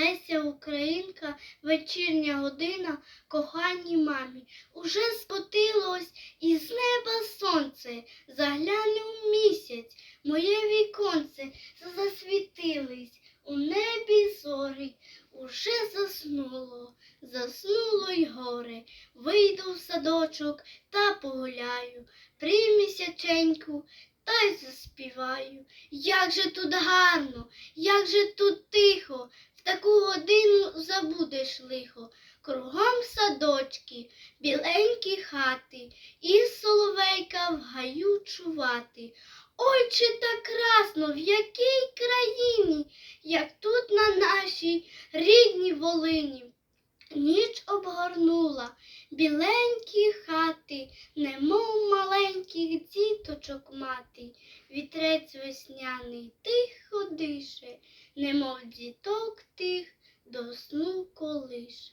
Леся Українка, вечірня година, коханій мамі. Уже спотилось із неба сонце, заглянув місяць, моє віконце, засвітились у небі зорі, уже заснуло, заснуло й горе. Вийду в садочок та погуляю, примісяченьку та й заспіваю. Як же тут гарно, як же тут тихо, забудеш лихо. Кругом садочки, біленькі хати, і соловейка в гаю чувати. Ой, чи так красно, в якій країні, як тут на нашій рідній Волині. Ніч обгорнула біленькі хати, немов маленьких діточок мати. Вітрець весняний тихо дише, немов діток тих до сну колише.